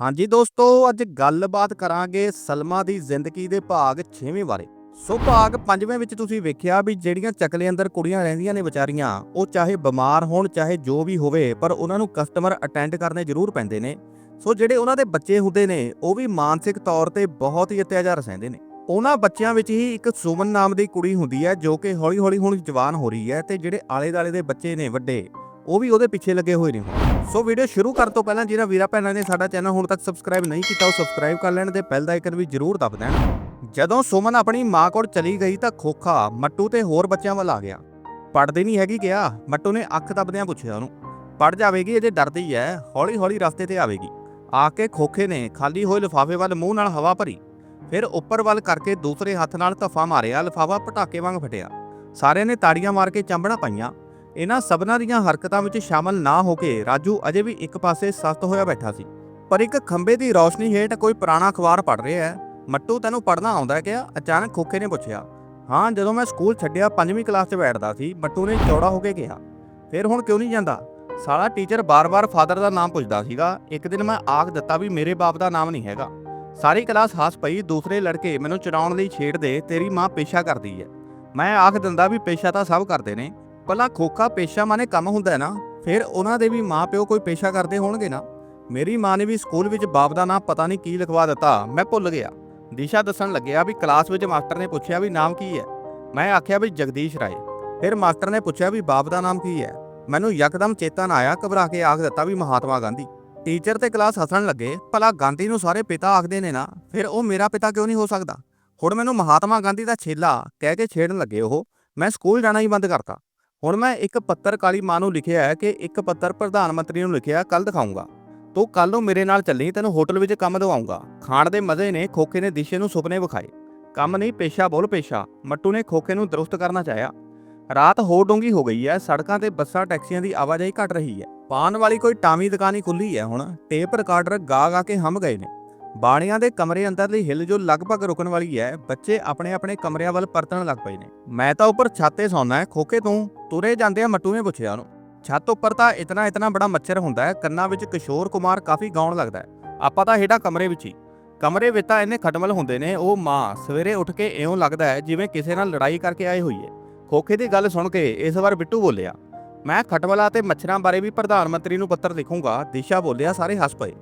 ਹਾਂਜੀ ਦੋਸਤੋ, ਅੱਜ ਗੱਲਬਾਤ ਕਰਾਂਗੇ ਸਲਮਾ ਦੀ ਜ਼ਿੰਦਗੀ ਦੇ ਭਾਗ 6ਵੇਂ ਬਾਰੇ। ਸੋ ਭਾਗ 5ਵੇਂ ਵਿੱਚ ਤੁਸੀਂ ਵੇਖਿਆ ਵੀ ਜਿਹੜੀਆਂ ਚੱਕਲੇ ਅੰਦਰ ਕੁੜੀਆਂ ਰਹਿੰਦੀਆਂ ਨੇ ਵਿਚਾਰੀਆਂ, ਉਹ ਚਾਹੇ ਬਿਮਾਰ ਹੋਣ, ਚਾਹੇ ਜੋ ਵੀ ਹੋਵੇ, ਪਰ ਉਹਨਾਂ ਨੂੰ ਕਸਟਮਰ ਅਟੈਂਡ ਕਰਨੇ ਜ਼ਰੂਰ ਪੈਂਦੇ ਨੇ। ਸੋ ਜਿਹੜੇ ਉਹਨਾਂ ਦੇ ਬੱਚੇ ਹੁੰਦੇ ਨੇ, ਉਹ ਵੀ ਮਾਨਸਿਕ ਤੌਰ ਤੇ ਬਹੁਤ ਹੀ ਅਤਿਆਚਾਰ ਸਹਿੰਦੇ ਨੇ। ਉਹਨਾਂ ਬੱਚਿਆਂ ਵਿੱਚ ਹੀ ਇੱਕ ਸੁਮਨ ਨਾਮ ਦੀ ਕੁੜੀ ਹੁੰਦੀ ਹੈ, ਜੋ ਕਿ ਹੌਲੀ-ਹੌਲੀ ਹੁਣ ਜਵਾਨ ਹੋ ਰਹੀ ਹੈ ਤੇ ਜਿਹੜੇ ਆਲੇ-ਦਾਲੇ ਦੇ ਬੱਚੇ ਨੇ ਵੱਡੇ ਉਹ ਵੀ ਉਹਦੇ ਪਿੱਛੇ ਲੱਗੇ ਹੋਏ ਨੇ ਸੋ ਵੀਡੀਓ ਸ਼ੁਰੂ ਕਰਨ ਤੋਂ ਪਹਿਲਾਂ ਜਿਹੜਾ ਵੀਰਾ ਭੈਣਾਂ ਨੇ ਸਾਡਾ ਚੈਨਲ ਹੁਣ ਤੱਕ ਸਬਸਕ੍ਰਾਈਬ ਨਹੀਂ ਕੀਤਾ, ਉਹ ਸਬਸਕ੍ਰਾਈਬ ਕਰ ਲੈਣ ਤੇ ਬੈਲ ਦਾ ਆਈਕਨ ਵੀ ਜ਼ਰੂਰ ਦਬ ਦੇਣ। ਜਦੋਂ ਸੁਮਨ ਆਪਣੀ ਮਾਂ ਕੋਲ ਚਲੀ ਗਈ ਤਾਂ ਖੋਖਾ ਮੱਟੂ ਤੇ ਹੋਰ ਬੱਚਿਆਂ ਵੱਲ ਆ ਗਿਆ। ਪੜਦੀ ਨਹੀਂ ਹੈਗੀ ਕਿਹਾ, ਮੱਟੂ ਨੇ ਅੱਖ ਦਬਦਿਆਂ ਪੁੱਛਿਆ ਉਹਨੂੰ ਪੜ ਜਾਵੇਗੀ ਇਹਦੇ ਡਰਦੀ ਹੈ ਹੌਲੀ-ਹੌਲੀ ਰਸਤੇ ਤੇ ਆਵੇਗੀ। ਆ ਕੇ ਖੋਖੇ ਨੇ ਖਾਲੀ ਹੋਏ ਲਿਫਾਫੇ ਵੱਲ ਮੂੰਹ ਨਾਲ ਹਵਾ ਭਰੀ। ਫਿਰ ਉੱਪਰ ਵੱਲ ਕਰਕੇ ਦੂਸਰੇ ਹੱਥ ਨਾਲ ਧੱਫਾ ਮਾਰਿਆ, ਲਿਫਾਫਾ ਪਟਾਕੇ ਵਾਂਗ ਫਟਿਆ। ਸਾਰਿਆਂ ਨੇ ਤਾੜੀਆਂ ਮਾਰ ਕੇ ਚੰਬਣਾ ਪਾਈਆਂ। ਇਹਨਾਂ ਸਭਨਾਂ ਦੀਆਂ ਹਰਕਤਾਂ ਵਿੱਚ ਸ਼ਾਮਲ ਨਾ ਹੋ ਕੇ ਰਾਜੂ ਅਜੇ ਵੀ ਇੱਕ ਪਾਸੇ ਸਸਤ ਹੋਇਆ ਬੈਠਾ ਸੀ। ਪਰ ਇੱਕ ਖੰਬੇ ਦੀ ਰੌਸ਼ਨੀ ਹੇਠ ਕੋਈ ਪੁਰਾਣਾ ਅਖਬਾਰ ਪੜ੍ਹ ਰਿਹਾ ਹੈ। ਮੱਟੂ ਤੈਨੂੰ ਪੜ੍ਹਨਾ ਆਉਂਦਾ ਹੈ ਕਿਹਾ, ਅਚਾਨਕ ਖੋਖੇ ਨੇ ਪੁੱਛਿਆ। ਹਾਂ, ਜਦੋਂ ਮੈਂ ਸਕੂਲ ਛੱਡਿਆ 5ਵੀਂ ਕਲਾਸ 'ਚ ਬੈਠਦਾ ਸੀ, ਮੱਟੂ ਨੇ ਚੌੜਾ ਹੋ ਕੇ ਕਿਹਾ। ਫਿਰ ਹੁਣ ਕਿਉਂ ਨਹੀਂ ਜਾਂਦਾ? ਸਾਲਾ ਟੀਚਰ ਬਾਰ-ਬਾਰ ਫਾਦਰ ਦਾ ਨਾਮ ਪੁੱਛਦਾ ਸੀਗਾ। ਇੱਕ ਦਿਨ ਮੈਂ ਆਖ ਦਿੱਤਾ ਵੀ ਮੇਰੇ ਬਾਪ ਦਾ ਨਾਮ ਨਹੀਂ ਹੈਗਾ। ਸਾਰੀ ਕਲਾਸ ਹੱਸ ਪਈ, ਦੂਸਰੇ ਲੜਕੇ ਮੈਨੂੰ ਚੜਾਉਣ ਲਈ ਛੇੜਦੇ, ਤੇਰੀ ਮਾਂ ਪੇਸ਼ਾ ਕਰਦੀ ਹੈ। ਮੈਂ ਆਖ ਦਿੰਦਾ ਵੀ ਪੇਸ਼ਾ ਤਾਂ ਸਭ ਕਰਦੇ ਨੇ। ਭਲਾ ਖੋਖਾ ਪੇਸ਼ਾ ਮਾਨੇ ਕੰਮ ਹੁੰਦਾ ਹੈ ਨਾ, ਫਿਰ ਉਹਨਾਂ ਦੇ ਵੀ ਮਾਂ ਪਿਓ ਕੋਈ ਪੇਸ਼ਾ ਕਰਦੇ ਹੋਣਗੇ ਨਾ। ਮੇਰੀ ਮਾਂ ਨੇ ਵੀ ਸਕੂਲ ਵਿੱਚ ਬਾਪ ਦਾ ਨਾਮ ਪਤਾ ਨਹੀਂ ਕੀ ਲਿਖਵਾ ਦਿੱਤਾ, ਮੈਂ ਭੁੱਲ ਗਿਆ। ਦਿਸ਼ਾ ਦੱਸਣ ਲੱਗਿਆ ਵੀ ਕਲਾਸ ਵਿੱਚ ਮਾਸਟਰ ਨੇ ਪੁੱਛਿਆ ਵੀ ਨਾਮ ਕੀ ਹੈ। ਮੈਂ ਆਖਿਆ ਵੀ ਜਗਦੀਸ਼ ਰਾਏ। ਫਿਰ ਮਾਸਟਰ ਨੇ ਪੁੱਛਿਆ ਵੀ ਬਾਪ ਦਾ ਨਾਮ ਕੀ ਹੈ। ਮੈਨੂੰ ਯਕਦਮ ਚੇਤਨ ਆਇਆ, ਘਬਰਾ ਕੇ ਆਖ ਦਿੱਤਾ ਵੀ ਮਹਾਤਮਾ ਗਾਂਧੀ। ਟੀਚਰ ਤੇ ਕਲਾਸ ਹੱਸਣ ਲੱਗੇ, ਭਲਾ ਗਾਂਧੀ ਨੂੰ ਸਾਰੇ ਪਿਤਾ ਆਖਦੇ ਨੇ ਨਾ, ਫਿਰ ਉਹ ਮੇਰਾ ਪਿਤਾ ਕਿਉਂ ਨਹੀਂ ਹੋ ਸਕਦਾ? ਹੁਣ ਮੈਨੂੰ ਮਹਾਤਮਾ ਗਾਂਧੀ ਦਾ ਛੇਲਾ ਕਹਿ ਕੇ ਛੇੜਨ ਲੱਗੇ ਉਹ, ਮੈਂ ਸਕੂਲ ਜਾਣਾ ਹੀ ਬੰਦ ਕਰਤਾ। ਹੁਣ ਮੈਂ ਇੱਕ ਪੱਤਰ ਕਾਲੀ ਮਾਂ ਨੂੰ ਲਿਖਿਆ ਹੈ ਕਿ ਇੱਕ ਪੱਤਰ ਪ੍ਰਧਾਨ ਮੰਤਰੀ ਨੂੰ ਲਿਖਿਆ ਕੱਲ ਦਿਖਾਉਂਗਾ ਤੂੰ ਕੱਲ ਨੂੰ ਮੇਰੇ ਨਾਲ ਚੱਲੀ ਤੈਨੂੰ ਹੋਟਲ ਵਿੱਚ ਕੰਮ ਦਵਾਉਂਗਾ ਖਾਣ ਦੇ ਮਜ਼ੇ ਨੇ ਖੋਖੇ ਨੇ ਦਿਸ਼ੇ ਨੂੰ ਸੁਪਨੇ ਵਿਖਾਏ। ਕੰਮ ਨਹੀਂ, ਪੇਸ਼ਾ ਬੋਲ ਪੇਸ਼ਾ। ਮੱਟੂ ਨੇ ਖੋਖੇ ਨੂੰ ਦਰੁਸਤ ਕਰਨਾ ਚਾਹਿਆ। ਰਾਤ ਹੋ ਡੂੰਗੀ ਹੋ ਗਈ ਹੈ। ਸੜਕਾਂ ਤੇ ਬੱਸਾਂ, ਟੈਕਸੀਆਂ ਦੀ ਆਵਾਜਾਈ ਘਟ ਰਹੀ ਹੈ। ਪਾਨ ਵਾਲੀ ਕੋਈ ਟਾਮੀ ਦੁਕਾਨ ਹੀ ਖੁੱਲੀ ਹੈ ਹੁਣ। ਟੇਪ ਰਿਕਾਰਡਰ ਗਾ ਗਾ ਕੇ ਹਮ ਗਏ ਨੇ। ਬਾਣੀਆਂ ਦੇ ਕਮਰੇ ਅੰਦਰਲੀ ਹਿੱਲ ਜੋ ਲਗਭਗ ਰੁਕਣ ਵਾਲੀ ਹੈ, ਬੱਚੇ ਆਪਣੇ ਆਪਣੇ ਕਮਰਿਆਂ ਵੱਲ ਪਰਤਣ ਲੱਗ ਪਏ ਨੇ। ਮੈਂ ਤਾਂ ਉੱਪਰ ਛੱਤ ਤੇ ਸੌਣਾ ਹੈ। ਖੋਕੇ ਤੋਂ ਤੁਰੇ ਜਾਂਦੇ ਆ ਮੱਟੂ ਨੇ ਪੁੱਛਿਆ ਉਹਨੂੰ। ਛੱਤ ਉੱਪਰ ਤਾਂ ਇਤਨਾ ਇਤਨਾ ਬੜਾ ਮੱਛਰ ਹੁੰਦਾ ਹੈ, ਕੰਨਾਂ ਵਿੱਚ ਕਿਸ਼ੋਰ ਕੁਮਾਰ ਕਾਫੀ ਗਾਉਣ ਲੱਗਦਾ ਹੈ। ਆਪਾਂ ਤਾਂ ਹੇਠਾਂ ਕਮਰੇ ਵਿੱਚ ਹੀ। ਕਮਰੇ ਵਿੱਚ ਤਾਂ ਇੰਨੇ ਖਟਮਲ ਹੁੰਦੇ ਨੇ, ਉਹ ਮਾਂ ਸਵੇਰੇ ਉੱਠ ਕੇ ਇਉਂ ਲੱਗਦਾ ਹੈ ਜਿਵੇਂ ਕਿਸੇ ਨਾਲ ਲੜਾਈ ਕਰਕੇ ਆਏ ਹੋਈ ਹੈ। ਖੋਖੇ ਦੀ ਗੱਲ ਸੁਣ ਕੇ ਇਸ ਵਾਰ ਬਿੱਟੂ ਬੋਲਿਆ, ਮੈਂ ਖਟਮਲਾਂ ਤੇ ਮੱਛਰਾਂ ਬਾਰੇ ਵੀ ਪ੍ਰਧਾਨ ਮੰਤਰੀ ਨੂੰ ਪੱਤਰ ਲਿਖੂੰਗਾ। ਦਿਸ਼ਾ ਬੋਲਿਆ ਸਾਰੇ ਹੱਸ ਪਏ।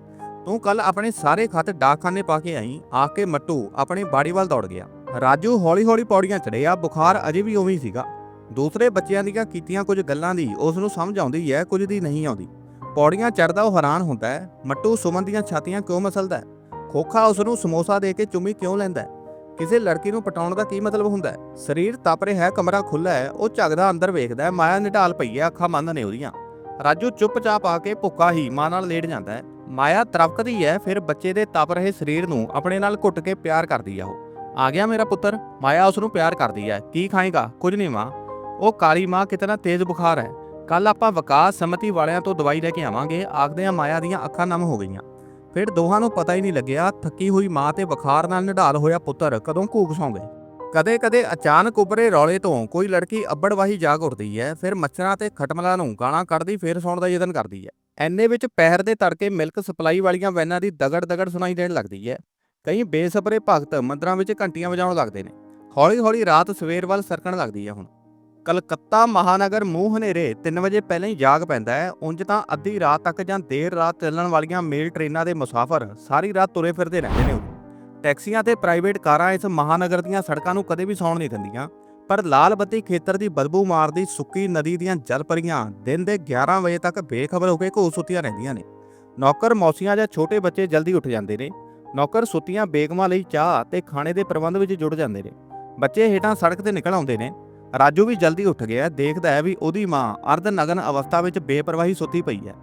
ਤੂੰ ਕੱਲ ਆਪਣੇ ਸਾਰੇ ਖਤ ਡਾਕਖਾਨੇ ਪਾ ਕੇ ਆਈ ਆ ਕੇ ਮੱਟੂ ਆਪਣੀ ਬਾੜੀ ਵੱਲ ਦੌੜ ਗਿਆ। ਰਾਜੂ ਹੌਲੀ-ਹੌਲੀ ਪੌੜੀਆਂ ਚੜਿਆ ਬੁਖਾਰ ਅਜੇ ਵੀ ਉਵੇਂ ਹੀ ਸੀਗਾ। ਦੂਸਰੇ ਬੱਚਿਆਂ ਦੀਆਂ ਕੀਤੀਆਂ ਕੁਝ ਗੱਲਾਂ ਦੀ ਉਸ ਨੂੰ ਸਮਝ ਆਉਂਦੀ ਹੈ ਕੁਝ ਦੀ ਨਹੀਂ ਆਉਂਦੀ। ਪੌੜੀਆਂ ਚੜਦਾ ਉਹ ਹੈਰਾਨ ਹੁੰਦਾ ਹੈ ਮੱਟੂ ਸੁਮਨ ਦੀਆਂ ਛਾਤੀਆਂ ਕਿਉਂ ਮਸਲਦਾ ਹੈ ਖੋਖਾ ਉਸ ਨੂੰ ਸਮੋਸਾ ਦੇ ਕੇ ਚੁੰਮੀ ਕਿਉਂ ਲੈਂਦਾ ਹੈ ਕਿਸੇ ਲੜਕੀ ਨੂੰ ਪਟਾਉਣ ਦਾ ਕੀ ਮਤਲਬ ਹੁੰਦਾ ਹੈ ਸਰੀਰ ਤਪ ਰਿਹਾ ਹੈ ਕਮਰਾ ਖੁੱਲਾ ਹੈ ਉਹ ਝਗਦਾ ਅੰਦਰ ਵੇਖਦਾ ਹੈ ਮਾਇਆ ਨਿਢਾਲ ਪਈ ਹੈ ਅੱਖਾਂ ਬੰਦ ਨੇ ਉਹਦੀਆਂ। ਰਾਜੂ ਚੁੱਪਚਾਪ ਆ ਕੇ ਭੁੱਖਾ ਹੀ ਮਾਂ ਨਾਲ ਲੇਟ ਜਾਂਦਾ ਹੈ ਮਾਇਆ ਤਰਫਕਦੀ ਹੈ, ਫਿਰ ਬੱਚੇ ਦੇ ਤਪ ਰਹੇ ਸਰੀਰ ਨੂੰ ਆਪਣੇ ਨਾਲ ਘੁੱਟ ਕੇ ਪਿਆਰ ਕਰਦੀ ਆ ਉਹ। ਆ ਗਿਆ ਮੇਰਾ ਪੁੱਤਰ, ਮਾਇਆ ਉਸ ਨੂੰ ਪਿਆਰ ਕਰਦੀ ਹੈ। ਕੀ ਖਾਏਗਾ? ਕੁਝ ਨਹੀਂ ਮਾਂ। ਉਹ ਕਾਲੀ ਮਾਂ ਕਿਤਨਾ ਤੇਜ਼ ਬੁਖਾਰ ਹੈ। ਕੱਲ ਆਪਾਂ ਵਿਕਾਸ ਸਮਤੀ ਵਾਲਿਆਂ ਤੋਂ ਦਵਾਈ ਲੈ ਕੇ ਆਵਾਂਗੇ ਆਖਦੇ ਆ ਮਾਇਆ ਦੀਆਂ ਅੱਖਾਂ ਨਮ ਹੋ ਗਈਆਂ। ਫਿਰ ਦੋਹਾਂ ਨੂੰ ਪਤਾ ਹੀ ਨਹੀਂ ਲੱਗਿਆ, ਥੱਕੀ ਹੋਈ ਮਾਂ ਤੇ ਬੁਖਾਰ ਨਾਲ ਨਿਢਾਲ ਹੋਇਆ ਪੁੱਤਰ ਕਦੋਂ ਘੂਕ ਸੌਂ ਗਏ। ਕਦੇ-ਕਦੇ ਅਚਾਨਕ ਉੱਭਰੇ ਰੌਲੇ ਤੋਂ ਕੋਈ ਲੜਕੀ ਅੱਬੜਵਾਹੀ ਜਾਗ ਉੱਠਦੀ ਹੈ, ਫਿਰ ਮੱਛਰਾਂ ਤੇ ਖਟਮਲਾਂ ਨੂੰ ਗਾਲਾਂ ਕੱਢਦੀ, ਫੇਰ ਸੌਣ ਦਾ ਯਤਨ ਕਰਦੀ ਹੈ। ਐਨੇ ਵਿੱਚ ਪਹਿਰ ਦੇ ਤੜਕੇ ਮਿਲਕ ਸਪਲਾਈ ਵਾਲੀਆਂ ਵੈਨਾਂ ਦੀ ਦਗੜ-ਦਗੜ ਸੁਣਾਈ ਦੇਣ ਲੱਗਦੀ ਹੈ। ਕਈ ਬੇਸਬਰੇ ਭਗਤ ਮੰਦਰਾਂ ਵਿੱਚ ਘੰਟੀਆਂ ਵਜਾਉਣ ਲੱਗਦੇ ਨੇ। ਹੌਲੀ-ਹੌਲੀ ਰਾਤ ਸਵੇਰ ਵੱਲ ਸਰਕਣ ਲੱਗਦੀ ਹੈ ਹੁਣ। ਕਲਕੱਤਾ ਮਹਾਨਗਰ ਮੂੰਹ ਹਨੇਰੇ 3 ਵਜੇ ਪਹਿਲਾਂ ਹੀ ਜਾਗ ਪੈਂਦਾ ਹੈ। ਉਂਝ ਤਾਂ ਅੱਧੀ ਰਾਤ ਤੱਕ ਜਾਂ ਦੇਰ ਰਾਤ ਚੱਲਣ ਵਾਲੀਆਂ ਮੇਲ ਟ੍ਰੇਨਾਂ ਦੇ ਮੁਸਾਫਰ ਸਾਰੀ ਰਾਤ ਤੁਰੇ ਫਿਰਦੇ ਰਹਿੰਦੇ ਨੇ ਟੈਕਸੀਆਂ ਤੇ ਪ੍ਰਾਈਵੇਟ ਕਾਰਾਂ ਇਸ ਮਹਾਨਗਰ ਦੀਆਂ ਸੜਕਾਂ ਨੂੰ ਕਦੇ ਵੀ ਸੌਣ ਨਹੀਂ ਦਿੰਦੀਆਂ। ਪਰ ਲਾਲ ਬੱਤੀ ਖੇਤਰ ਦੀ ਬਦਬੂ ਮਾਰਦੀ ਸੁੱਕੀ ਨਦੀ ਦੀਆਂ ਜਲਪਰੀਆਂ ਦਿਨ ਦੇ 11 ਵਜੇ ਤੱਕ ਬੇਖਬਰ ਹੋ ਕੇ ਘੋ ਸੁੱਤੀਆਂ ਰਹਿੰਦੀਆਂ ਨੇ। ਨੌਕਰ ਮੌਸੀਆਂ ਜਾਂ ਛੋਟੇ ਬੱਚੇ ਜਲਦੀ ਉੱਠ ਜਾਂਦੇ ਨੇ। ਨੌਕਰ ਸੁੱਤੀਆਂ ਬੇਗਮਾਂ ਲਈ ਚਾਹ ਤੇ ਖਾਣੇ ਦੇ ਪ੍ਰਬੰਧ ਵਿੱਚ ਜੁੜ ਜਾਂਦੇ ਨੇ। ਬੱਚੇ ਹੇਠਾਂ ਸੜਕ ਤੇ ਨਿਕਲ ਆਉਂਦੇ ਨੇ। ਰਾਜੂ ਵੀ ਜਲਦੀ ਉੱਠ ਗਿਆ ਦੇਖਦਾ ਹੈ ਵੀ ਉਹਦੀ ਮਾਂ ਅਰਧ ਨਗਨ ਅਵਸਥਾ ਵਿੱਚ ਬੇਪਰਵਾਹੀ ਸੁੱਤੀ ਪਈ ਹੈ।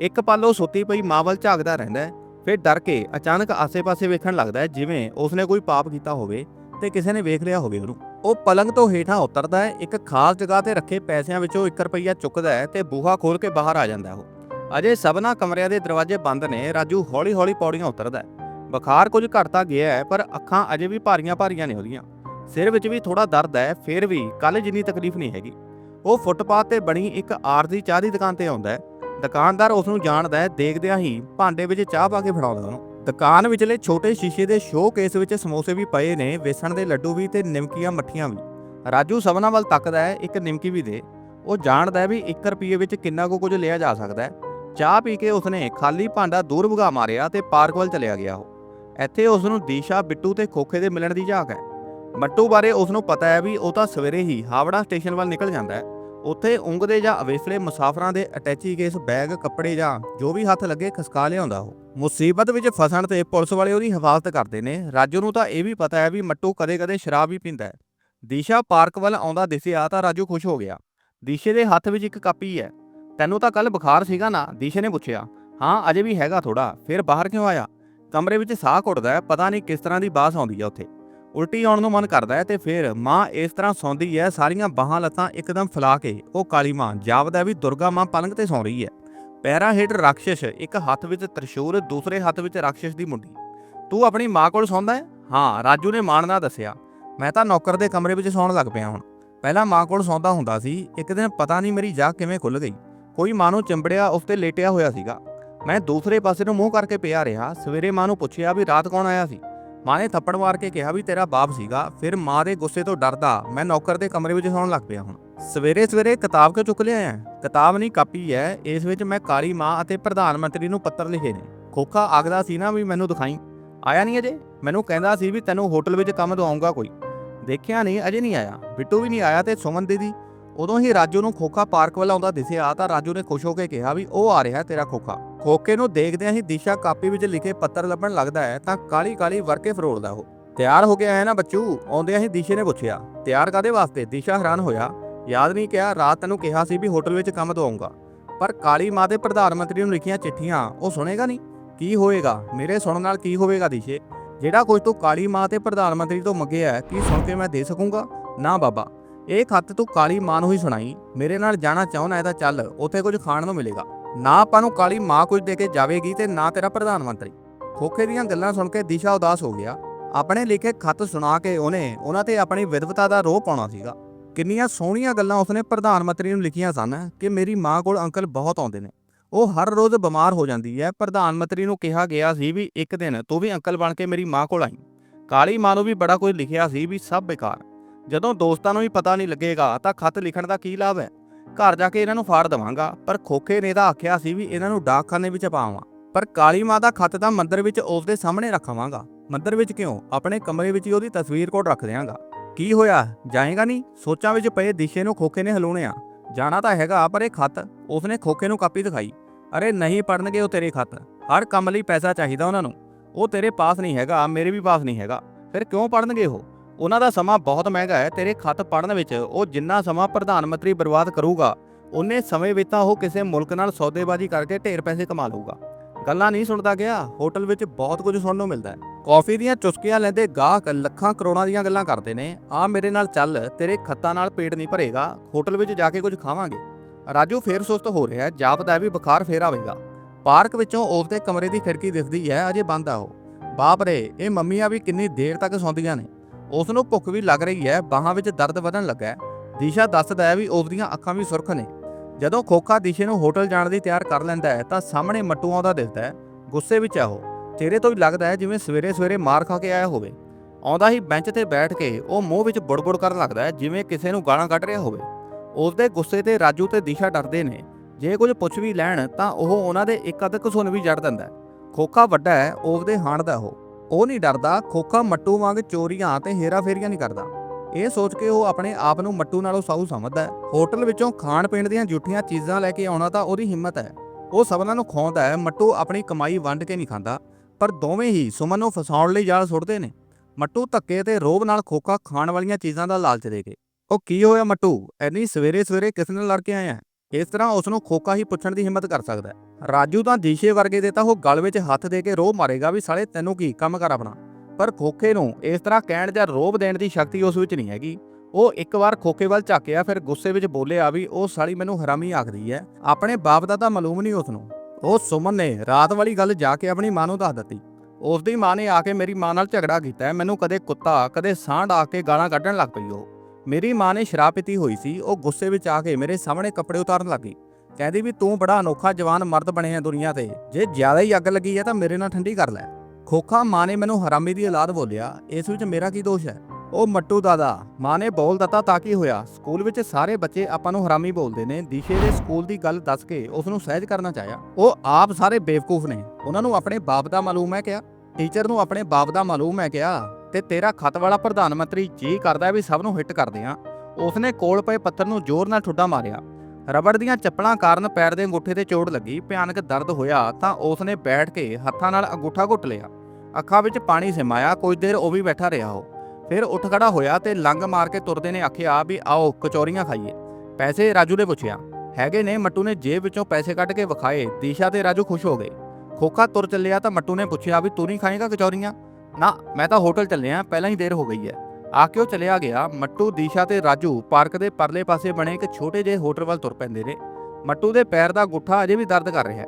ਇੱਕ ਪਲ ਉਹ ਸੁੱਤੀ ਪਈ, ਮਾਂ ਵੱਲ ਝਾਕਦਾ ਰਹਿੰਦਾ ਹੈ। ਫਿਰ ਡਰ ਕੇ ਅਚਾਨਕ ਆਸੇ-ਪਾਸੇ ਵੇਖਣ ਲੱਗਦਾ ਹੈ, ਜਿਵੇਂ ਉਸਨੇ ਕੋਈ ਪਾਪ ਕੀਤਾ ਹੋਵੇ ਤੇ ਕਿਸੇ ਨੇ ਵੇਖ ਲਿਆ ਹੋਵੇ ਉਹਨੂੰ। ਉਹ ਪਲੰਗ ਤੋਂ ਹੇਠਾਂ ਉਤਰਦਾ ਹੈ, ਇੱਕ ਖਾਸ ਜਗ੍ਹਾ ਤੇ ਰੱਖੇ ਪੈਸਿਆਂ ਵਿੱਚੋਂ 1 ਰੁਪਈਆ ਚੁੱਕਦਾ ਹੈ ਤੇ ਬੂਹਾ ਖੋਲ ਕੇ ਬਾਹਰ ਆ ਜਾਂਦਾ ਉਹ। ਅਜੇ ਸਭਨਾ ਕਮਰਿਆਂ ਦੇ ਦਰਵਾਜ਼ੇ ਬੰਦ ਨੇ, ਰਾਜੂ ਹੌਲੀ-ਹੌਲੀ ਪੌੜੀਆਂ ਉਤਰਦਾ ਹੈ। ਬੁਖਾਰ ਕੁਝ ਘਟਦਾ ਗਿਆ ਹੈ, ਪਰ ਅੱਖਾਂ ਅਜੇ ਵੀ ਭਾਰੀਆਂ-ਭਾਰੀਆਂ ਨੇ ਉਹਦੀਆਂ। ਸਿਰ ਵਿੱਚ ਵੀ ਥੋੜਾ ਦਰਦ ਹੈ, ਫਿਰ ਵੀ ਕੱਲ ਜਿੰਨੀ ਤਕਲੀਫ ਨਹੀਂ ਹੈਗੀ। ਉਹ ਫੁੱਟਪਾਥ ਤੇ ਬਣੀ ਇੱਕ ਆਰਜ਼ੀ ਚਾਹ ਦੀ ਦੁਕਾਨ ਤੇ ਆਉਂਦਾ ਹੈ। ਦੁਕਾਨਦਾਰ ਉਸ ਨੂੰ ਜਾਣਦਾ ਹੈ, ਦੇਖਦਿਆਂ ਹੀ ਭਾਂਡੇ ਵਿੱਚ ਚਾਹ ਪਾ ਕੇ ਫੜਾਉਂਦਾ ਉਹਨੂੰ ਦੁਕਾਨ ਵਿਚਲੇ ਛੋਟੇ ਸ਼ੀਸ਼ੇ ਦੇ ਸ਼ੋਅ ਕੇਸ ਵਿੱਚ ਸਮੋਸੇ ਵੀ ਪਏ ਨੇ, ਵੇਸਣ ਦੇ ਲੱਡੂ ਵੀ ਤੇ ਨਿਮਕੀਆਂ ਮੱਠੀਆਂ ਵੀ। ਰਾਜੂ ਸਭਨਾਂ ਵੱਲ ਤੱਕਦਾ ਹੈ, ਇੱਕ ਨਿਮਕੀ ਵੀ ਦੇ। ਉਹ ਜਾਣਦਾ ਹੈ ਵੀ 1 ਰੁਪਏ ਵਿੱਚ ਕਿੰਨਾ ਕੁ ਕੁਝ ਲਿਆ ਜਾ ਸਕਦਾ ਹੈ। ਚਾਹ ਪੀ ਕੇ ਉਸਨੇ ਖਾਲੀ ਭਾਂਡਾ ਦੂਰ ਭਗਾ ਮਾਰਿਆ ਤੇ ਪਾਰਕ ਵੱਲ ਚਲਿਆ ਗਿਆ ਉਹ। ਇੱਥੇ ਉਸ ਨੂੰ ਦੀਸ਼ਾ, ਬਿੱਟੂ ਤੇ ਖੋਖੇ ਦੇ ਮਿਲਣ ਦੀ ਝਾਕ ਹੈ। ਮੱਟੂ ਬਾਰੇ ਉਸ ਨੂੰ ਪਤਾ ਹੈ ਵੀ ਉਹ ਤਾਂ ਸਵੇਰੇ ਹੀ ਹਾਵੜਾ ਸਟੇਸ਼ਨ ਵੱਲ ਨਿਕਲ ਜਾਂਦਾ ਹੈ। ਉੱਥੇ ਉਂਗਦੇ ਜਾਂ ਅਵੇਸਲੇ ਮੁਸਾਫਰਾਂ ਦੇ ਅਟੈਚੀ ਕੇਸ, ਬੈਗ, ਕੱਪੜੇ ਜਾਂ ਜੋ ਵੀ ਹੱਥ ਲੱਗੇ ਖਸਕਾ ਲਿਆਉਂਦਾ ਉਹ। ਮੁਸੀਬਤ ਵਿੱਚ ਫਸਣ ਤੇ ਪੁਲਿਸ ਵਾਲੇ ਉਹਦੀ ਹਿਫਾਜ਼ਤ ਕਰਦੇ ਨੇ। ਰਾਜੂ ਨੂੰ ਤਾਂ ਇਹ ਵੀ ਪਤਾ ਹੈ ਵੀ ਮੱਟੂ ਕਦੇ-ਕਦੇ ਸ਼ਰਾਬ ਵੀ ਪੀਂਦਾ ਹੈ। ਦੀਸ਼ਾ ਪਾਰਕ ਵੱਲ ਆਉਂਦਾ ਦਿਸਿਆ ਤਾਂ ਰਾਜੂ ਖੁਸ਼ ਹੋ ਗਿਆ। ਦੀਸ਼ੇ ਦੇ ਹੱਥ ਵਿੱਚ ਇੱਕ ਕਾਪੀ ਹੈ। ਤੈਨੂੰ ਤਾਂ ਕੱਲ ਬੁਖਾਰ ਸੀਗਾ ਨਾ? ਦੀਸ਼ੇ ਨੇ ਪੁੱਛਿਆ। ਹਾਂ, ਅਜੇ ਵੀ ਹੈਗਾ ਥੋੜਾ ਫਿਰ ਬਾਹਰ ਕਿਉਂ ਆਇਆ? ਕਮਰੇ ਵਿੱਚ ਸਾਹ ਘੁੱਟਦਾ ਪਤਾ ਨਹੀਂ ਕਿਸ ਤਰ੍ਹਾਂ ਦੀ ਬਾਸ ਆਉਂਦੀ ਹੈ ਉੱਥੇ। ਉਲਟੀ ਆਉਣ ਨੂੰ ਮਨ ਕਰਦਾ ਹੈ ਤੇ ਫਿਰ ਮਾਂ ਇਸ ਤਰ੍ਹਾਂ ਸੌਂਦੀ ਹੈ, ਸਾਰੀਆਂ ਬਾਹਾਂ ਲੱਤਾਂ ਇੱਕਦਮ ਫੈਲਾ ਕੇ, ਉਹ ਕਾਲੀ ਮਾਂ ਜਾਪਦਾ ਵੀ ਦੁਰਗਾ ਮਾਂ ਪਲੰਗ ਤੇ ਸੌਂ ਰਹੀ ਹੈ। ਪੈਰਾਂ ਹੇਠ ਰਾਖਸ਼ ਇੱਕ ਹੱਥ ਵਿੱਚ ਤ੍ਰਿਸ਼ੂਲ, ਦੂਸਰੇ ਹੱਥ ਵਿੱਚ ਰਾਖਸ਼ ਦੀ ਮੁੰਡੀ। ਤੂੰ ਆਪਣੀ ਮਾਂ ਕੋਲ ਸੌਂਦਾ ਹੈ? ਹਾਂ, ਰਾਜੂ ਨੇ ਮਾਣ ਨਾਲ ਦੱਸਿਆ। ਮੈਂ ਤਾਂ ਨੌਕਰ ਦੇ ਕਮਰੇ ਵਿੱਚ ਸੌਣ ਲੱਗ ਪਿਆ ਹੁਣ। ਪਹਿਲਾਂ ਮਾਂ ਕੋਲ ਸੌਂਦਾ ਹੁੰਦਾ ਸੀ, ਇੱਕ ਦਿਨ ਪਤਾ ਨਹੀਂ ਮੇਰੀ ਜਾਗ ਕਿਵੇਂ ਖੁੱਲ ਗਈ। ਕੋਈ ਮਾਂ ਨੂੰ ਚੰਬੜਿਆ, ਉਸ ਤੇ ਲੇਟਿਆ ਹੋਇਆ ਸੀਗਾ। ਮੈਂ ਦੂਸਰੇ ਪਾਸੇ ਨੂੰ ਮੂੰਹ ਕਰਕੇ ਪਿਆ ਰਿਹਾ, ਸਵੇਰੇ ਮਾਂ ਨੂੰ ਪੁੱਛਿਆ ਵੀ ਰਾਤ ਕੌਣ ਆਇਆ ਸੀ? ਮਾਂ ਨੇ ਥੱਪੜ ਮਾਰ ਕੇ ਕਿਹਾ ਵੀ ਤੇਰਾ ਬਾਪ ਸੀਗਾ, ਫਿਰ ਮਾਂ ਦੇ ਗੁੱਸੇ ਤੋਂ ਡਰਦਾ ਮੈਂ ਨੌਕਰ ਦੇ ਕਮਰੇ ਵਿੱਚ ਸੌਣ ਲੱਗ ਪਿਆ ਹੁਣ। ਸਵੇਰੇ ਸਵੇਰੇ ਕਿਤਾਬ ਕਿਉਂ ਚੁੱਕ ਲਿਆ ਹੈ ਕਿਤਾਬ ਨਹੀਂ ਕਾਪੀ ਹੈ, ਇਸ ਵਿੱਚ ਮੈਂ ਕਾਲੀ ਮਾਂ ਅਤੇ ਪ੍ਰਧਾਨ ਮੰਤਰੀ ਨੂੰ ਪੱਤਰ ਲਿਖੇ ਨੇ। ਖੋਖਾ ਆਖਦਾ ਸੀ ਨਾ ਵੀ ਮੈਨੂੰ ਦਿਖਾਈ। ਆਇਆ ਨਹੀਂ ਅਜੇ? ਮੈਨੂੰ ਕਹਿੰਦਾ ਸੀ ਵੀ ਤੈਨੂੰ ਹੋਟਲ ਵਿੱਚ ਕੰਮ ਦਵਾਉਂਗਾ ਕੋਈ। ਦੇਖਿਆ ਨਹੀਂ, ਅਜੇ ਨਹੀਂ ਆਇਆ। ਬਿੱਟੂ ਵੀ ਨਹੀਂ ਆਇਆ ਤੇ ਸੁਮਨ ਦੀਦੀ। ਉਦੋਂ ਹੀ ਰਾਜੂ ਨੂੰ ਖੋਖਾ ਪਾਰਕ ਵੱਲ ਆਉਂਦਾ ਦਿਸਿਆ ਤਾਂ ਰਾਜੂ ਨੇ ਖੁਸ਼ ਹੋ ਕੇ ਕਿਹਾ ਵੀ ਉਹ ਆ ਰਿਹਾ ਤੇਰਾ ਖੋਖਾ। ਖੋਕੇ ਨੂੰ ਦੇਖਦਿਆਂ ਹੀ ਦਿਸ਼ਾ ਕਾਪੀ ਵਿੱਚ ਲਿਖੇ ਪੱਤਰ ਲੱਭਣ ਲੱਗਦਾ ਹੈ ਤਾਂ ਕਾਲੀ ਕਾਲੀ ਵਰਕੇ ਫਰੋਲਦਾ ਉਹ। ਤਿਆਰ ਹੋ ਗਿਆ ਹੈ ਨਾ ਬੱਚੂ? ਆਉਂਦਿਆਂ ਹੀ ਦਿਸ਼ੇ ਨੇ ਪੁੱਛਿਆ। ਤਿਆਰ ਕਾਦੇ ਵਾਸਤੇ? ਦਿਸ਼ਾ ਹੈਰਾਨ ਹੋਇਆ। ਯਾਦ ਨਹੀਂ ਕਿਹਾ ਰਾਤ ਤੈਨੂੰ ਕਿਹਾ ਸੀ ਵੀ ਹੋਟਲ ਵਿੱਚ ਕੰਮ ਦਵਾਉਂਗਾ। ਪਰ ਕਾਲੀ ਮਾਂ ਦੇ ਪ੍ਰਧਾਨ ਮੰਤਰੀ ਨੂੰ ਲਿਖੀਆਂ ਚਿੱਠੀਆਂ ਉਹ ਸੁਣੇਗਾ ਨਹੀਂ? ਕੀ ਹੋਏਗਾ? ਮੇਰੇ ਸੁਣਨ ਨਾਲ ਕੀ ਹੋਵੇਗਾ ਦਿਸ਼ੇ? ਜਿਹੜਾ ਕੁਝ ਤੂੰ ਕਾਲੀ ਮਾਂ ਤੇ ਪ੍ਰਧਾਨ ਮੰਤਰੀ ਤੋਂ ਮੰਗਿਆ ਹੈ, ਕੀ ਸੁਣ ਕੇ ਮੈਂ ਦੇ ਸਕੂੰਗਾ? ਨਾ ਬਾਬਾ। ਇਹ ਖੱਤ ਤੂੰ ਕਾਲੀ ਮਾਂ ਨੂੰ ਹੀ ਸੁਣਾਈ। ਮੇਰੇ ਨਾਲ ਜਾਣਾ ਚਾਹੁੰਦਾ ਹੈ ਤਾਂ ਚੱਲ ਉੱਥੇ ਕੁਝ ਖਾਣ ਨੂੰ ਮਿਲੇਗਾ। ਨਾ ਆਪਾਂ ਨੂੰ ਕਾਲੀ ਮਾਂ ਕੁਝ ਦੇ ਕੇ ਜਾਵੇਗੀ ਤੇ ਨਾ ਤੇਰਾ ਪ੍ਰਧਾਨ ਮੰਤਰੀ। ਖੋਖੇ ਦੀਆਂ ਗੱਲਾਂ ਸੁਣ ਕੇ ਦਿਸ਼ਾ ਉਦਾਸ ਹੋ ਗਿਆ। ਆਪਣੇ ਲਿਖੇ ਖੱਤ ਸੁਣਾ ਕੇ ਉਹਨੇ ਉਹਨਾਂ ਤੇ ਆਪਣੀ ਵਿਦਵਤਾ ਦਾ ਰੋਹ ਪਾਉਣਾ ਸੀਗਾ। ਕਿੰਨੀਆਂ ਸੋਹਣੀਆਂ ਗੱਲਾਂ ਉਸਨੇ ਪ੍ਰਧਾਨ ਮੰਤਰੀ ਨੂੰ ਲਿਖੀਆਂ ਸਨ ਕਿ ਮੇਰੀ ਮਾਂ ਕੋਲ ਅੰਕਲ ਬਹੁਤ ਆਉਂਦੇ ਨੇ। ਉਹ ਹਰ ਰੋਜ਼ ਬਿਮਾਰ ਹੋ ਜਾਂਦੀ ਹੈ। ਪ੍ਰਧਾਨ ਮੰਤਰੀ ਨੂੰ ਕਿਹਾ ਗਿਆ ਸੀ ਵੀ ਇੱਕ ਦਿਨ ਤੂੰ ਵੀ ਅੰਕਲ ਬਣ ਕੇ ਮੇਰੀ ਮਾਂ ਕੋਲ ਆਈ। ਕਾਲੀ ਮਾਂ ਨੂੰ ਵੀ ਬੜਾ ਕੁਝ ਲਿਖਿਆ ਸੀ ਵੀ ਸਭ ਬੇਕਾਰ। ਜਦੋਂ ਦੋਸਤਾਂ ਨੂੰ ਵੀ ਪਤਾ ਨਹੀਂ ਲੱਗੇਗਾ ਤਾਂ ਖਤ ਲਿਖਣ ਦਾ ਕੀ ਲਾਭ ਹੈ? ਘਰ ਜਾ ਕੇ ਇਹਨਾਂ ਨੂੰ ਫਾੜ ਦਵਾਂਗਾ। ਪਰ ਖੋਖੇ ਨੇ ਤਾਂ ਆਖਿਆ ਸੀ ਵੀ ਇਹਨਾਂ ਨੂੰ ਡਾਕਖਾਨੇ ਵਿੱਚ ਪਾਵਾਂ। ਪਰ ਕਾਲੀ ਮਾਂ ਦਾ ਖੱਤ ਤਾਂ ਮੰਦਰ ਵਿੱਚ ਉਸ ਦੇ ਸਾਹਮਣੇ ਰੱਖਾਵਾਂਗਾ। ਮੰਦਰ ਵਿੱਚ ਕਿਉਂ? ਆਪਣੇ ਕਮਰੇ ਵਿੱਚ ਹੀ ਉਹਦੀ ਤਸਵੀਰ ਕੋਲ ਰੱਖ ਦਿਆਂਗਾ। ਕੀ ਹੋਇਆ? ਜਾਏਗਾ ਨਹੀਂ? ਸੋਚਾਂ ਵਿੱਚ ਪਏ ਦਿਸ਼ੇ ਨੂੰ ਖੋਖੇ ਨੇ ਹਲੂਣਿਆ ਜਾਣਾ ਤਾਂ ਹੈਗਾ, ਪਰ ਇਹ ਖੱਤ ਉਸਨੇ ਖੋਖੇ ਨੂੰ ਕਾਪੀ ਦਿਖਾਈ। ਅਰੇ ਨਹੀਂ ਪੜਨਗੇ ਉਹ ਤੇਰੇ ਖੱਤ। ਹਰ ਕੰਮ ਲਈ ਪੈਸਾ ਚਾਹੀਦਾ ਉਹਨਾਂ ਨੂੰ। ਉਹ ਤੇਰੇ ਪਾਸ ਨਹੀਂ ਹੈਗਾ, ਮੇਰੇ ਵੀ ਪਾਸ ਨਹੀਂ ਹੈਗਾ। ਫਿਰ ਕਿਉਂ ਪੜਨਗੇ ਉਹ? ਉਹਨਾਂ ਦਾ ਸਮਾਂ ਬਹੁਤ ਮਹਿੰਗਾ ਹੈ। ਤੇਰੇ ਖੱਤ ਪੜਨ ਵਿੱਚ ਉਹ ਜਿੰਨਾ ਸਮਾਂ ਪ੍ਰਧਾਨ ਮੰਤਰੀ ਬਰਬਾਦ ਕਰੂਗਾ, ਉਹਨੇ ਸਮੇਂ ਵਿੱਚ ਤਾਂ ਉਹ ਕਿਸੇ ਮੁਲਕ ਨਾਲ ਸੌਦੇਬਾਜ਼ੀ ਕਰਕੇ ਢੇਰ ਪੈਸੇ ਕਮਾ ਲਊਗਾ। ਗੱਲਾਂ ਨਹੀਂ ਸੁਣਦਾ ਗਿਆ, ਹੋਟਲ ਵਿੱਚ ਬਹੁਤ ਕੁਝ ਸੁਣਨ ਨੂੰ ਮਿਲਦਾ ਹੈ। ਕਾਫੀ ਦੀਆਂ ਚੁਸਕੀਆਂ ਲੈਂਦੇ ਗਾਹਕ ਲੱਖਾਂ ਕਰੋੜਾਂ ਦੀਆਂ ਗੱਲਾਂ ਕਰਦੇ ਨੇ। ਆ ਮੇਰੇ ਨਾਲ ਚੱਲ, ਤੇਰੇ ਖੱਤਾਂ ਨਾਲ ਪੇਟ ਨਹੀਂ ਭਰੇਗਾ, ਹੋਟਲ ਵਿੱਚ ਜਾ ਕੇ ਕੁਝ ਖਾਵਾਂਗੇ। ਰਾਜੂ ਫੇਰ ਸੁਸਤ ਹੋ ਰਿਹਾ ਜਾਪਦਾ ਵੀ ਬੁਖਾਰ ਫੇਰ ਆਵੇਗਾ। ਪਾਰਕ ਵਿੱਚੋਂ ਉਸ ਦੇ ਕਮਰੇ ਦੀ ਖਿੜਕੀ ਦਿਖਦੀ ਹੈ, ਅਜੇ ਬੰਦ ਆ ਉਹ। ਬਾਪ ਰੇ, ਇਹ ਮੰਮੀਆਂ ਵੀ ਕਿੰਨੀ ਦੇਰ ਤੱਕ ਸੌਂਦੀਆਂ ਨੇ। ਉਸ ਨੂੰ ਭੁੱਖ ਵੀ ਲੱਗ ਰਹੀ ਹੈ, ਬਾਹਾਂ ਵਿੱਚ ਦਰਦ ਵਧਣ ਲੱਗਾ ਹੈ। ਦਿਸ਼ਾ ਦੱਸਦਾ ਹੈ ਵੀ ਉਸ ਦੀਆਂ ਅੱਖਾਂ ਵੀ ਸੁਰਖ ਨੇ। ਜਦੋਂ ਖੋਖਾ ਦਿਸ਼ੇ ਨੂੰ ਹੋਟਲ ਜਾਣ ਦੀ ਤਿਆਰ ਕਰ ਲੈਂਦਾ ਹੈ, ਤਾਂ ਸਾਹਮਣੇ ਮੱਟੂ ਆਉਂਦਾ ਦਿਸਦਾ ਹੈ। ਗੁੱਸੇ ਵਿੱਚ ਆ ਉਹ। ਚਿਹਰੇ ਤੋਂ ਵੀ ਲੱਗਦਾ ਹੈ ਜਿਵੇਂ ਸਵੇਰੇ ਸਵੇਰੇ ਮਾਰ ਖਾ ਕੇ ਆਇਆ ਹੋਵੇ। ਆਉਂਦਾ ਹੀ ਬੈਂਚ ਤੇ ਬੈਠ ਕੇ ਉਹ ਮੂੰਹ ਵਿੱਚ ਬੁੜਬੁੜ ਕਰਨ ਲੱਗਦਾ ਹੈ, ਜਿਵੇਂ ਕਿਸੇ ਨੂੰ ਗਾਲਾਂ ਕੱਢ ਰਿਹਾ ਹੋਵੇ। ਉਸ ਦੇ ਗੁੱਸੇ ਤੇ ਰਾਜੂ ਤੇ ਦਿਸ਼ਾ ਡਰਦੇ ਨੇ। ਜੇ ਕੁਝ ਪੁੱਛ ਵੀ ਲੈਣ, ਤਾਂ ਉਹ ਉਹਨਾਂ ਦੇ ਇੱਕ ਅੱਧ ਕਸੁੰਨ ਵੀ ਜੜ ਦਿੰਦਾ ਖੋਖਾ ਵੱਡਾ ਹੈ ਉਸ ਦੇ ਹਾਣ ਦਾ ਉਹ। ਉਹ ਨਹੀਂ ਡਰਦਾ, ਖੋਖਾ ਮੱਟੂ ਵਾਂਗ ਚੋਰੀਆਂ ਤੇ ਹੇਰਾ ਫੇਰੀਆਂ ਨਹੀਂ ਕਰਦਾ। ਇਹ ਸੋਚ ਕੇ ਉਹ ਆਪਣੇ ਆਪ ਨੂੰ ਮੱਟੂ ਨਾਲੋਂ ਸਾਊ ਸਮਝਦਾ ਹੈ। ਹੋਟਲ ਵਿੱਚੋਂ ਖਾਣ ਪੀਣ ਦੀਆਂ ਜੁੱਠੀਆਂ ਚੀਜ਼ਾਂ ਲੈ ਕੇ ਆਉਣਾ ਤਾਂ ਉਹਦੀ ਹਿੰਮਤ ਹੈ। ਉਹ ਸਭਨਾਂ ਨੂੰ ਖਵਾਉਂਦਾ ਹੈ, ਮੱਟੂ ਆਪਣੀ ਕਮਾਈ ਵੰਡ ਕੇ ਨਹੀਂ ਖਾਂਦਾ। ਪਰ ਦੋਵੇਂ ਹੀ ਸੁਮਨ ਨੂੰ ਫਸਾਉਣ ਲਈ ਜਾਲ ਸੁੱਟਦੇ ਨੇ। ਮੱਟੂ ਧੱਕੇ ਤੇ ਰੋਬ ਨਾਲ ਖੋਖਾ ਖਾਣ ਵਾਲੀਆਂ ਚੀਜ਼ਾਂ ਦਾ ਲਾਲਚ ਦੇ ਕੇ। ਉਹ ਕੀ ਹੋਇਆ ਮੱਟੂ? ਐਨੀ ਸਵੇਰੇ ਸਵੇਰੇ ਕਿਸ ਨਾਲ ਲੜ ਕੇ ਆਇਆ ਇਸ ਤਰ੍ਹਾਂ ਉਸ ਨੂੰ ਖੋਖਾ ਹੀ ਪੁੱਛਣ ਦੀ ਹਿੰਮਤ ਕਰ ਸਕਦਾ ਹੈ। ਰਾਜੂ ਤਾਂ ਦੀਸ਼ੇ ਵਰਗੇ ਦੇ ਤਾਂ ਉਹ ਗਲ ਵਿੱਚ ਹੱਥ ਦੇ ਕੇ ਰੋਹ ਮਾਰੇਗਾ ਵੀ ਸਾਲੇ ਤੈਨੂੰ ਕੀ ਕੰਮ ਕਰ ਆਪਣਾ। ਪਰ ਖੋਖੇ ਨੂੰ ਇਸ ਤਰ੍ਹਾਂ ਕਹਿਣ ਜਾਂ ਰੋਬ ਦੇਣ ਦੀ ਸ਼ਕਤੀ ਉਸ ਵਿੱਚ ਨਹੀਂ ਹੈਗੀ। ਉਹ ਇੱਕ ਵਾਰ ਖੋਖੇ ਵੱਲ ਝਾਕਿਆ, ਫਿਰ ਗੁੱਸੇ ਵਿੱਚ ਬੋਲਿਆ ਵੀ ਉਹ ਸਾਲੀ ਮੈਨੂੰ ਹਰਾਮੀ ਆਖਦੀ ਹੈ। ਆਪਣੇ ਬਾਪ ਦਾ ਤਾਂ ਮਾਲੂਮ ਨਹੀਂ ਉਸ ਨੂੰ ਉਹ ਸੁਮਨ ਨੇ ਰਾਤ ਵਾਲੀ ਗੱਲ ਜਾ ਕੇ ਆਪਣੀ ਮਾਂ ਨੂੰ ਦੱਸ ਦਿੱਤੀ। ਉਸ ਦੀ ਮਾਂ ਨੇ ਆ ਕੇ ਮੇਰੀ ਮਾਂ ਨਾਲ ਝਗੜਾ ਕੀਤਾ। ਮੈਨੂੰ ਕਦੇ ਕੁੱਤਾ, ਕਦੇ ਸਾਂਢ ਆ ਕੇ ਗਾਲਾਂ ਕੱਢਣ ਲੱਗ ਪਈ ਉਹ। ਮੇਰੀ ਮਾਂ ਨੇ ਸ਼ਰਾਬ ਪੀਤੀ ਹੋਈ ਸੀ, ਉਹ ਗੁੱਸੇ ਵਿੱਚ ਆ ਕੇ ਮੇਰੇ ਸਾਹਮਣੇ ਕੱਪੜੇ ਉਤਾਰਨ ਲੱਗੀ। ਕਹਿੰਦੀ ਵੀ ਤੂੰ ਬੜਾ ਅਨੋਖਾ ਜਵਾਨ ਮਰਦ ਬਣਿਆ ਦੁਨੀਆ ਤੇ, ਜੇ ਜ਼ਿਆਦਾ ਹੀ ਅੱਗ ਲੱਗੀ ਹੈ ਤਾਂ ਮੇਰੇ ਨਾਲ ਠੰਡੀ ਕਰ ਲੈ। ਖੋਖਾ ਮਾਂ ਨੇ ਮੈਨੂੰ ਹਰਾਮੀ ਦੀ ਔਲਾਦ ਬੋਲਿਆ, ਇਸ ਵਿੱਚ ਮੇਰਾ ਕੀ ਦੋਸ਼ ਹੈ? ਉਹ ਮੱਟੂ ਦਾਦਾ, ਮਾਂ ਨੇ ਬੋਲ ਦਿੱਤਾ ਤਾਂ ਕੀ ਹੋਇਆ? ਸਕੂਲ ਵਿੱਚ ਸਾਰੇ ਬੱਚੇ ਆਪਾਂ ਨੂੰ ਹਰਾਮੀ ਬੋਲਦੇ ਨੇ, ਦਿਸ਼ੇ ਦੇ ਸਕੂਲ ਦੀ ਗੱਲ ਦੱਸ ਕੇ ਉਸ ਨੂੰ ਸਹਿਜ ਕਰਨਾ ਚਾਹਿਆ। ਉਹ ਆਪ ਸਾਰੇ ਬੇਵਕੂਫ ਨੇ, ਉਹਨਾਂ ਨੂੰ ਆਪਣੇ ਬਾਪ ਦਾ ਮਾਲੂਮ ਹੈ ਕਿਹਾ ਟੀਚਰ ਨੂੰ ਆਪਣੇ ਬਾਪ ਦਾ ਮਾਲੂਮ ਹੈ ਕਿਹਾ ਤੇ ਤੇਰਾ ਖਤ ਵਾਲਾ ਪ੍ਰਧਾਨ ਮੰਤਰੀ ਜੀ ਕਰਦਾ ਵੀ ਸਭ ਨੂੰ ਹਿੱਟ ਕਰਦੇ ਆ ਉਸਨੇ ਕੋਲ ਪਏ ਪੱਥਰ ਨੂੰ ਜ਼ੋਰ ਨਾਲ ਠੁੱਡਾ ਮਾਰਿਆ। ਰਬੜ ਦੀਆਂ ਚੱਪਲਾਂ ਕਾਰਨ ਪੈਰ ਦੇ ਅੰਗੂਠੇ ਤੇ ਚੋਟ ਲੱਗੀ, ਭਿਆਨਕ ਦਰਦ ਹੋਇਆ ਤਾਂ ਉਸਨੇ ਬੈਠ ਕੇ ਹੱਥਾਂ ਨਾਲ ਅੰਗੂਠਾ ਘੁੱਟ ਲਿਆ। ਅੱਖਾਂ ਵਿੱਚ ਪਾਣੀ ਸਿਮਾਇਆ, ਕੁਝ ਦੇਰ ਉਹ ਵੀ ਬੈਠਾ ਰਿਹਾ ਉਹ। ਫਿਰ ਉੱਠ ਖੜਾ ਹੋਇਆ ਤੇ ਲੰਗ ਮਾਰ ਕੇ ਤੁਰਦੇ ਨੇ ਆਖਿਆ ਵੀ ਆਓ ਕਚੌਰੀਆਂ ਖਾਈਏ। ਪੈਸੇ ਰਾਜੂ ਨੇ ਪੁੱਛਿਆ। ਹੈਗੇ ਨੇ, ਮੱਟੂ ਨੇ ਜੇਬ ਵਿੱਚੋਂ ਪੈਸੇ ਕੱਢ ਕੇ ਵਿਖਾਏ। ਦੀਸ਼ਾ ਤੇ ਰਾਜੂ ਖੁਸ਼ ਹੋ ਗਏ। ਖੋਖਾ ਤੁਰ ਚੱਲਿਆ ਤਾਂ ਮੱਟੂ ਨੇ ਪੁੱਛਿਆ ਵੀ ਤੂੰ ਨਹੀਂ ਖਾਏਗਾ ਕਚੌਰੀਆਂ? ਨਾ, ਮੈਂ ਤਾਂ ਹੋਟਲ ਚੱਲਿਆ ਪਹਿਲਾਂ ਹੀ ਦੇਰ ਹੋ ਗਈ ਹੈ। ਆ ਕੇ ਉਹ ਚਲਿਆ ਗਿਆ? ਮੱਟੂ, ਦੀਸ਼ਾ ਤੇ ਰਾਜੂ ਪਾਰਕ ਦੇ ਪਰਲੇ ਪਾਸੇ ਬਣੇ ਇੱਕ ਛੋਟੇ ਜਿਹੇ ਹੋਟਲ ਵੱਲ ਤੁਰ ਪੈਂਦੇ ਨੇ। ਮੱਟੂ ਦੇ ਪੈਰ ਦਾ ਗੁੱਠਾ ਅਜੇ ਵੀ ਦਰਦ ਕਰ ਰਿਹਾ ਹੈ।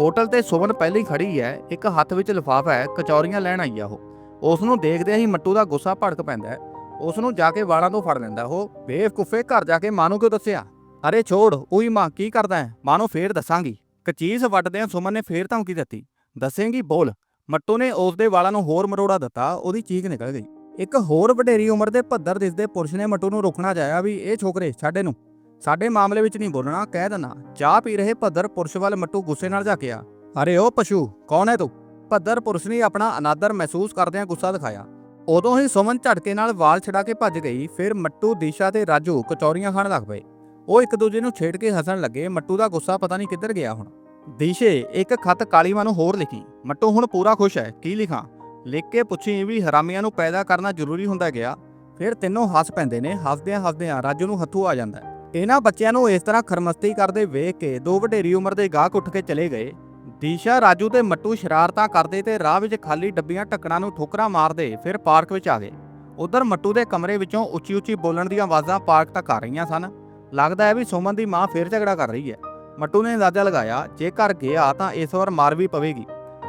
ਹੋਟਲ ਤੇ ਸੁਮਨ ਪਹਿਲਾਂ ਹੀ ਖੜੀ ਹੈ, ਇੱਕ ਹੱਥ ਵਿੱਚ ਲਿਫਾਫਾ ਹੈ, ਕਚੌਰੀਆਂ ਲੈਣ ਆਈ ਆ ਉਹ। ਉਸ ਨੂੰ ਦੇਖਦਿਆਂ ਹੀ ਮੱਟੂ ਦਾ ਗੁੱਸਾ ਭੜਕ ਪੈਂਦਾ ਹੈ। ਉਸ ਨੂੰ ਜਾ ਕੇ ਵਾਲਾਂ ਤੋਂ ਫੜ ਲੈਂਦਾ ਉਹ ਬੇਵਕੂਫੇ, ਘਰ ਜਾ ਕੇ ਮਾਂ ਨੂੰ ਕਿਉਂ ਦੱਸਿਆ? ਅਰੇ ਛੋੜ, ਉਹੀ ਮਾਂ, ਕੀ ਕਰਦਾ ਹੈ? ਮਾਂ ਨੂੰ ਫੇਰ ਦੱਸਾਂਗੀ। ਕਚੀਸ ਵੱਟਦਿਆਂ ਸੁਮਨ ਨੇ ਫੇਰ ਧਮਕੀ ਦਿੱਤੀ। ਦੱਸੇਂਗੀ, ਬੋਲ। ਮੱਟੂ ਨੇ ਉਸ ਦੇ ਵਾਲਾਂ ਨੂੰ ਹੋਰ ਮਰੋੜਾ ਦਿੱਤਾ, ਉਹਦੀ ਚੀਕ ਨਿਕਲ ਗਈ। ਇੱਕ ਹੋਰ ਵਡੇਰੀ ਉਮਰ ਦੇ ਭੱਦਰ ਦਿਸਦੇ ਪੁਰਸ਼ ਨੇ ਮੱਟੂ ਨੂੰ ਰੋਕਣਾ ਚਾਹਿਆ ਵੀ, ਇਹ ਛੋਕਰੇ ਸਾਡੇ ਨੂੰ ਸਾਡੇ ਮਾਮਲੇ ਵਿੱਚ ਨਹੀਂ ਬੋਲਣਾ, ਕਹਿ ਦੇਣਾ ਚਾਹ ਪੀ ਰਹੇ ਭੱਦਰ ਪੁਰਸ਼ ਵੱਲ ਮੱਟੂ ਗੁੱਸੇ ਨਾਲ ਝਾਕਿਆ। ਅਰੇ ਉਹ ਪਸ਼ੂ, ਕੌਣ ਹੈ ਤੂੰ? ਭੱਦਰ ਪੁਰਸ਼ ਨੇ ਆਪਣਾ ਅਨਾਦਰ ਮਹਿਸੂਸ ਕਰਦਿਆਂ ਗੁੱਸਾ ਦਿਖਾਇਆ। ਉਦੋਂ ਹੀ ਸੁਮਨ ਝਟਕੇ ਨਾਲ ਵਾਲ ਛਡਾ ਕੇ ਭੱਜ ਗਈ, ਫਿਰ ਮੱਟੂ, ਦੀਸ਼ਾ ਤੇ ਰਾਜੂ ਕਚੌਰੀਆਂ ਖਾਣ ਲੱਗ ਪਏ। ਉਹ ਇੱਕ ਦੂਜੇ ਨੂੰ ਛੇੜ ਕੇ ਹੱਸਣ ਲੱਗੇ। ਮੱਟੂ ਦਾ ਗੁੱਸਾ ਪਤਾ ਨਹੀਂ ਕਿੱਧਰ ਗਿਆ ਹੁਣ। ਦੀਸ਼ੇ ਇੱਕ ਖਤ ਕਾਲੀਮਾ ਨੂੰ ਹੋਰ ਲਿਖੀ ਮੱਟੂ ਹੁਣ ਪੂਰਾ ਖੁਸ਼ ਹੈ ਕੀ ਲਿਖਾਂ ਲਿਖ ਕੇ ਪੁੱਛੀ ਵੀ ਹਰਾਮੀਆਂ ਨੂੰ ਪੈਦਾ ਕਰਨਾ ਜ਼ਰੂਰੀ ਹੁੰਦਾ ਗਿਆ ਫਿਰ ਤਿੰਨੋਂ ਹੱਸ ਪੈਂਦੇ ਨੇ ਹੱਸਦਿਆਂ ਹੱਸਦਿਆਂ ਰਾਜੂ ਨੂੰ ਹੱਥੂ ਆ ਜਾਂਦਾ ਇਹਨਾਂ ਬੱਚਿਆਂ ਨੂੰ ਇਸ ਤਰ੍ਹਾਂ ਖਰਮਸਤੀ ਕਰਦੇ ਵੇਖ ਕੇ ਦੋ ਵਡੇਰੀ ਉਮਰ ਦੇ ਗਾਹਕ ਉੱਠ ਕੇ ਚਲੇ ਗਏ ਦੀਸ਼ਾ ਰਾਜੂ ਤੇ ਮੱਟੂ ਸ਼ਰਾਰਤਾਂ ਕਰਦੇ ਤੇ ਰਾਹ ਵਿੱਚ ਖਾਲੀ ਡੱਬੀਆਂ ਢੱਕਣਾਂ ਨੂੰ ਠੋਕਰਾਂ ਮਾਰਦੇ ਫਿਰ ਪਾਰਕ ਵਿੱਚ ਆ ਗਏ ਉਧਰ ਮੱਟੂ ਦੇ ਕਮਰੇ ਵਿੱਚੋਂ ਉੱਚੀ ਉੱਚੀ ਬੋਲਣ ਦੀਆਂ ਆਵਾਜ਼ਾਂ ਪਾਰਕ ਤੱਕ ਆ ਰਹੀਆਂ ਸਨ। ਲੱਗਦਾ ਹੈ ਵੀ ਸੁਮਨ ਦੀ ਮਾਂ ਫੇਰ ਝਗੜਾ ਕਰ ਰਹੀ ਹੈ ਮੱਟੂ ਨੇ ਅੰਦਾਜ਼ਾ ਲਗਾਇਆ, ਜੇ ਘਰ ਗਿਆ ਤਾਂ ਇਸ ਵਾਰ ਮਾਰ ਵੀ ਪਵੇਗੀ।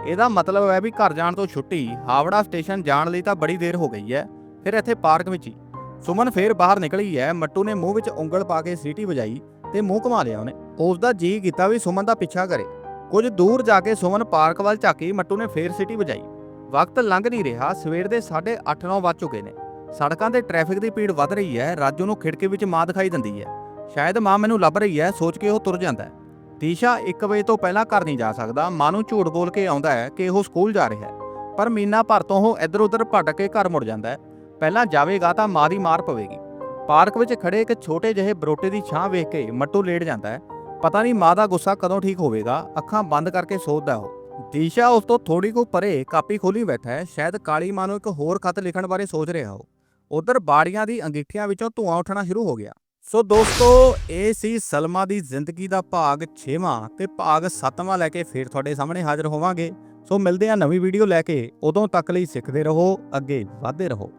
ਇਹਦਾ ਮਤਲਬ ਹੈ ਵੀ ਘਰ ਜਾਣ ਤੋਂ ਛੁੱਟੀ, ਹਾਵੜਾ ਸਟੇਸ਼ਨ ਜਾਣ ਲਈ ਤਾਂ ਬੜੀ ਦੇਰ ਹੋ ਗਈ ਹੈ, ਫਿਰ ਇੱਥੇ ਪਾਰਕ ਵਿੱਚ ਹੀ। ਸੁਮਨ ਫੇਰ ਬਾਹਰ ਨਿਕਲੀ ਹੈ, ਮੱਟੂ ਨੇ ਮੂੰਹ ਵਿੱਚ ਉਂਗਲ ਪਾ ਕੇ ਸੀਟੀ ਵਜਾਈ ਤੇ ਮੂੰਹ ਘੁਮਾ ਲਿਆ ਉਹਨੇ। ਉਸ ਦਾ ਜੀ ਕੀਤਾ ਵੀ ਸੁਮਨ ਦਾ ਪਿੱਛਾ ਕਰੇ। ਕੁਝ ਦੂਰ ਜਾ ਕੇ ਸੁਮਨ ਪਾਰਕ ਵੱਲ ਝਾਕੀ, ਮੱਟੂ ਨੇ ਫੇਰ ਸਿਟੀ ਵਜਾਈ। ਵਕਤ ਲੰਘ ਨਹੀਂ ਰਿਹਾ, ਸਵੇਰ ਦੇ 8:30 ਵੱਜ ਚੁੱਕੇ ਨੇ। ਸੜਕਾਂ ਤੇ ਟ੍ਰੈਫਿਕ ਦੀ ਭੀੜ ਵੱਧ ਰਹੀ ਹੈ, ਰਾਜੂ ਨੂੰ ਖਿੜਕੀ ਵਿੱਚ ਮਾਂ ਦਿਖਾਈ ਦਿੰਦੀ ਹੈ। ਸ਼ਾਇਦ ਮਾਂ ਮੈਨੂੰ ਲੱਭ ਰਹੀ ਹੈ, ਸੋਚ ਕੇ ਉਹ ਤੁਰ ਜਾਂਦਾ ਹੈ। ਦੀਸ਼ਾ 1 ਵਜੇ ਤੋਂ ਪਹਿਲਾਂ ਘਰ ਨਹੀਂ ਜਾ ਸਕਦਾ। ਮਾਂ ਨੂੰ ਝੂਠ ਬੋਲ ਕੇ ਆਉਂਦਾ ਹੈ ਕਿ ਉਹ ਸਕੂਲ ਜਾ ਰਿਹਾ ਹੈ। ਪਰ ਮੀਨਾ ਭਰ ਤੋਂ ਉਹ ਇੱਧਰ-ਉੱਧਰ ਭਟਕ ਕੇ ਘਰ ਮੁੜ ਜਾਂਦਾ ਹੈ। ਪਹਿਲਾਂ ਜਾਵੇਗਾ ਤਾਂ ਮਾਂ ਦੀ ਮਾਰ ਪਵੇਗੀ। ਪਾਰਕ ਵਿੱਚ ਖੜੇ ਇੱਕ ਛੋਟੇ ਜਿਹੇ ਬਰੋਟੇ ਦੀ ਛਾਂ ਵੇਖ ਕੇ ਮੱਟੂ ਲੇਟ ਜਾਂਦਾ ਹੈ। ਪਤਾ ਨਹੀਂ ਮਾਂ ਦਾ ਗੁੱਸਾ ਕਦੋਂ ਠੀਕ ਹੋਵੇਗਾ। ਅੱਖਾਂ ਬੰਦ ਕਰਕੇ ਸੋਚਦਾ ਉਹ, ਦੀਸ਼ਾ ਉਸ ਤੋਂ ਥੋੜੀ ਕੁ ਪਰੇ ਕਾਪੀ ਖੋਲੀ ਬੈਠਾ ਹੈ। ਸ਼ਾਇਦ ਕਾਲੀ ਮਾਂ ਨੂੰ ਇੱਕ ਹੋਰ ਖਤ ਲਿਖਣ ਬਾਰੇ ਸੋਚ ਰਿਹਾ ਹੋ ਉਧਰ ਬਾੜੀਆਂ ਦੀ ਅੰਗੀਠੀਆਂ ਵਿੱਚੋਂ ਧੂਆਂ ਉੱਠਣਾ ਸ਼ੁਰੂ ਹੋ ਗਿਆ। ਸੋ ਦੋਸਤੋ, ਇਹ ਸੀ ਸਲਮਾ ਦੀ ਜ਼ਿੰਦਗੀ ਦਾ ਭਾਗ 6ਵਾਂ ਤੇ ਭਾਗ 7ਵਾਂ ਲੈ ਕੇ ਫੇਰ ਤੁਹਾਡੇ ਸਾਹਮਣੇ ਹਾਜ਼ਰ ਹੋਵਾਂਗੇ। ਸੋ ਮਿਲਦੇ ਹਾਂ ਨਵੀਂ ਵੀਡੀਓ ਲੈ ਕੇ। ਉਦੋਂ ਤੱਕ ਲਈ ਸਿੱਖਦੇ ਰਹੋ, ਅੱਗੇ ਵਧਦੇ ਰਹੋ।